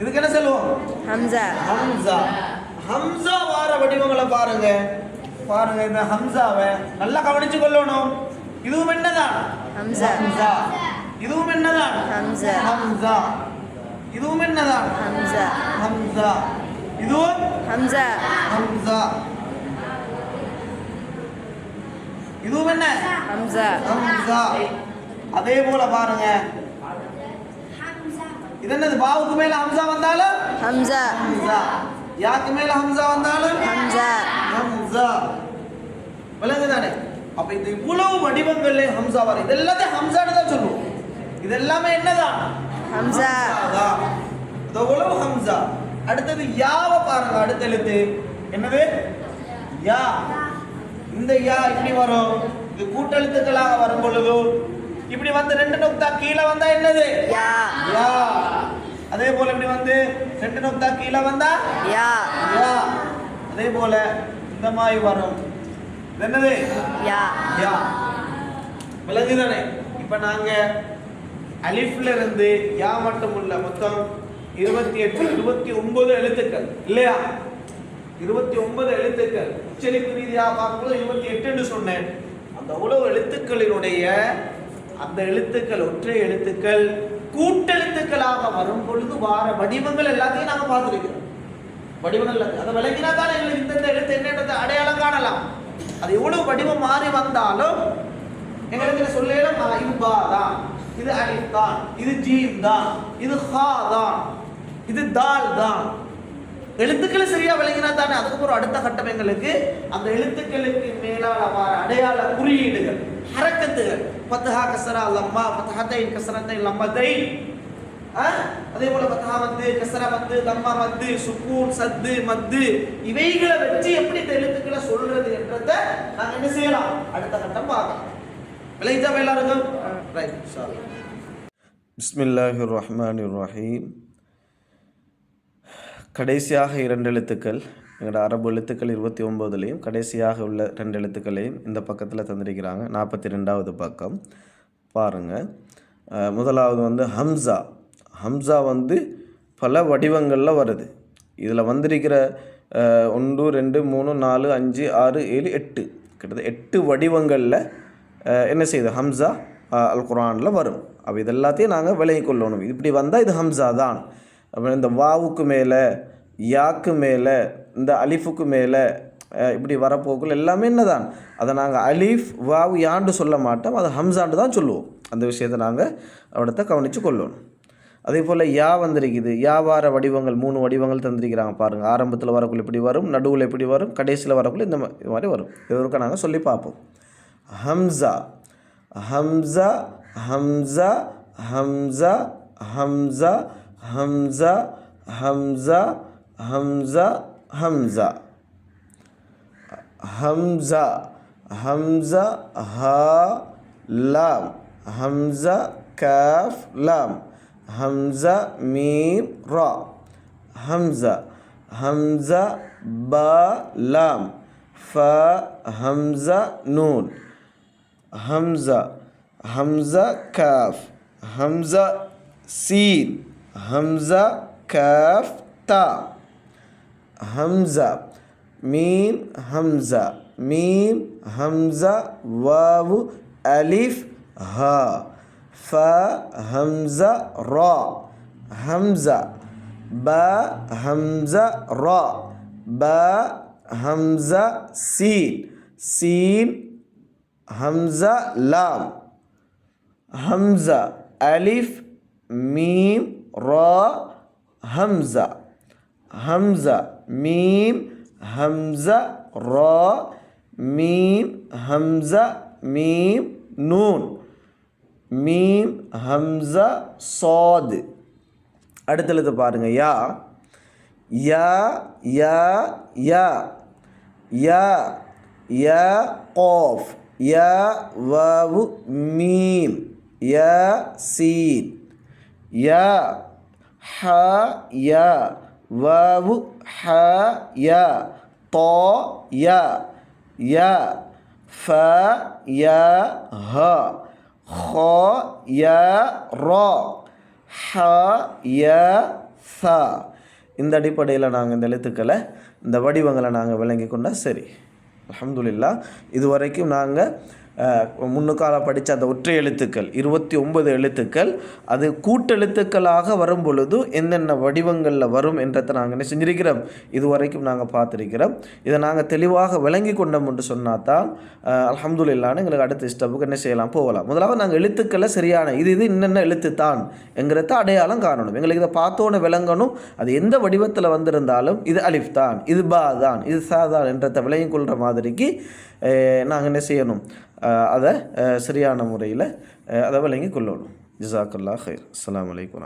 இதுக்கு என்ன சொல்லுவோம்? ஹம்சா. ஹம்சா. ஹம்சா வார வடிவங்களை பாருங்க. பாருங்க இந்த ஹம்சாவை நல்லா கவனிச்சு கொள்ளணும். இதுவும் என்னதான் ஹம்சா. ஹம்சா. இதுவும் என்னதான் ஹம்சா. ஹம்சா. இதுவும் என்னதான் ஹம்சா. ஹம்சா. இதுவும் ஹம்சா. ஹம்சா. இதுவும் என்ன? ஹம்சா. ஹம்சா. அதே போல பாருங்க. இது என்னது பாவுக்கு மேல ஹம்சா வந்தாலும்? ஹம்சா. ஹம்சா. யாக்கு மேல ஹம்சா வந்தாலும்? ஹம்சா. ஹம்சா. விளங்குதானே? அப்ப இந்த இவ்வளவு வடிவங்கள்ல ஹம்சா வரும். இது எல்லாத்தையும் ஹம்சான்னு தான் சொல்லுவோம். இது எல்லாமே என்னதான்? ஹம்சா. இது இவ்வளவு ஹம்சா. அடுத்தது யாவை பாருங்க அடுத்த எழுத்து. என்னது? யா. இந்த யா இப்படி வரும். இது கூட்டெழுத்துக்களாக வரும் பொழுது இப்படி வந்து ரெண்டு நொக்தா கீழே வந்தா என்னது? யா. யா. அதே போல இப்படி வந்து ரெண்டு நொக்தா கீழே வந்தா? யா. யா. அதே போல இந்த மாதிரி வரும். என்னது? யா. யா. விலங்குதானே? இப்ப நாங்க அலிஃப்ல இருந்து யா மட்டும் உள்ள மொத்தம் இருபத்தி எட்டு இருபத்தி ஒன்பது எழுத்துக்கள். இல்லையா? இருபத்தி ஒன்பது எழுத்துக்கள். உச்சரிப்பு ரீதியாக பார்க்கும்போது இருபத்தி எட்டுன்னு சொன்னேன். அந்த உழவு எழுத்துக்களினுடைய அந்த எழுத்துக்கள் ஒற்றை எழுத்துக்கள் கூட்டெழுத்துக்களாக வரும் பொழுது வார வடிவங்கள் எல்லாத்தையும் நாங்கள் பார்த்துருக்கிறோம். வடிவங்கள் அதை விளங்கினா தான் எங்களுக்கு இந்தந்த எழுத்து என்னன்றதை அடையாளம் காணலாம். அது எவ்வளவு வடிவம் மாறி வந்தாலும் எங்களுக்கு சொல்லலாம் ஆ, தான் இது அலிஃப் தான் இது ஜீம் தான் இது ஹா தான் இது தால் தான். எழுத்துக்களை சரியா விளங்கினா தானே அதுக்கப்புறம் அடுத்த கட்டம் எங்களுக்கு அந்த எழுத்துக்களுக்கு மேலான அடையாள குறியீடுகள். ஹரக்கத்துகள் பத்தஹா கசரா லம்மா பத்தஹத்தை கசரத்தை லம்மத்தை அதே போல பத்தஹா வந்து கசரா வந்து லம்மா வந்து சுக்கூன் சத்து மத்து இவைகளை வச்சு எப்படி இந்த எழுத்துக்களை சொல்றது என்றத நாங்க என்ன செய்யலாம் அடுத்த கட்டம் பார்க்கலாம். விளைஞ்சா எல்லாருக்கும் ரைட் பிஸ்மில்லாஹிர் ரஹ்மானிர் ரஹீம் கடைசியாக இரண்டு எழுத்துக்கள் எங்களோட அரபு எழுத்துக்கள் இருபத்தி ஒம்போதுலேயும் கடைசியாக உள்ள ரெண்டு எழுத்துக்களையும் இந்த பக்கத்தில் தந்திருக்கிறாங்க. நாற்பத்தி ரெண்டாவது பக்கம் பாருங்கள் முதலாவது வந்து ஹம்சா. ஹம்சா வந்து பல வடிவங்களில் வருது. இதில் வந்திருக்கிற ஒன்று ரெண்டு மூணு நாலு அஞ்சு ஆறு ஏழு எட்டு. கிட்டத்தட்ட எட்டு வடிவங்களில் என்ன செய்யுது? ஹம்சா அல் குரானில் வரும். அப்போ இது எல்லாத்தையும் நாங்கள் விளங்கி கொள்ளணும். இப்படி வந்தால் இது ஹம்சா தான். அப்புறம் இந்த வாவுக்கு மேலே யாக்கு மேலே இந்த அலிஃபுக்கு மேலே இப்படி வரப்போக்குள்ள எல்லாமே என்னதான்? அதை நாங்கள் அலீஃப் வாவ் யாண்டு சொல்ல மாட்டோம். அதை ஹம்சாண்டு தான் சொல்லுவோம். அந்த விஷயத்தை நாங்கள் அவடத்தை கவனித்து கொள்ளணும் அதே போல் யா வந்திருக்குது. யாவார வடிவங்கள் மூணு வடிவங்கள் தந்திருக்கிறாங்க பாருங்கள் ஆரம்பத்தில் வரக்குள்ள இப்படி வரும் நடுவில் எப்படி வரும் கடைசியில் வரக்குள்ள இந்த மாதிரி வரும். இது ஒருக்கா நாங்கள் சொல்லி பார்ப்போம். ஹம்சா ஹம்சா ஹம்சா ஹம்சா ஹம்சா ஹம்சா ஹம்சா همزة همزة همزة همزة ها لام. همزة كاف لام. همزة ميم را. همزة همزة با لام. فا همزة نون. همزة همزة كاف. همزة سين. همزة كاف تاء همزة ميم همزة ميم همزة واو. ألف. ها. فا همزة را. همزة با. همزة را. با. همزة سين. سين. همزة لام. همزة ألف. ميم. را. همزة همزة மீம் ஹம்ச ரா மீம் ஹம்ச மீம் நூன். மீம் ஹம்ச சாது. அடுத்தது பாருங்கள் யா. யா யா யா. யா யா காஃப். யா வவு மீம். ய சீன். யா ஹ யா. வவு ஹ ய தோ ய ய ஃப ய ஹ ஹ ய ரோ ஹ ய ச. இந்த அடிப்படையில் நாங்கள் இந்த எழுத்துக்களை இந்த வடிவங்களை நாங்கள் விளங்கி கொண்டால் சரி. அலமதுல்லா இதுவரைக்கும் நாங்கள் முன்னுக்கால படித்த அந்த ஒற்றை எழுத்துக்கள் இருபத்தி ஒன்பது எழுத்துக்கள் அது கூட்டெழுத்துக்களாக வரும் பொழுது என்னென்ன வடிவங்களில் வரும் என்றதை நாங்கள் என்ன செஞ்சிருக்கிறோம்? இதுவரைக்கும் நாங்கள் பார்த்துருக்கிறோம். இதை நாங்கள் தெளிவாக விளங்கி கொண்டோம் என்று சொன்னால் தான் அலமதுல்லான்னு எங்களுக்கு அடுத்த ஸ்டெப்புக்கு என்ன செய்யலாம்? போகலாம். முதலாவது நாங்கள் எழுத்துக்களை சரியான இது இது இன்னென்ன எழுத்து தான் என்கிறத அடையாளம் காணணும். எங்களுக்கு இதை பார்த்தோன்னு விளங்கணும். அது எந்த வடிவத்தில் வந்திருந்தாலும் இது அலிஃப் தான் இது பா தான் இது சா தான் என்றதை விளங்கி கொள்கிற மாதிரிக்கு நாங்கள் என்ன செய்யணும்? அதை சரியான முறையில் அதை விளங்கி கொள்ளணும் ஜிசாக்கல்லா ஹைர் அஸ்ஸலாமு வலைக்கம்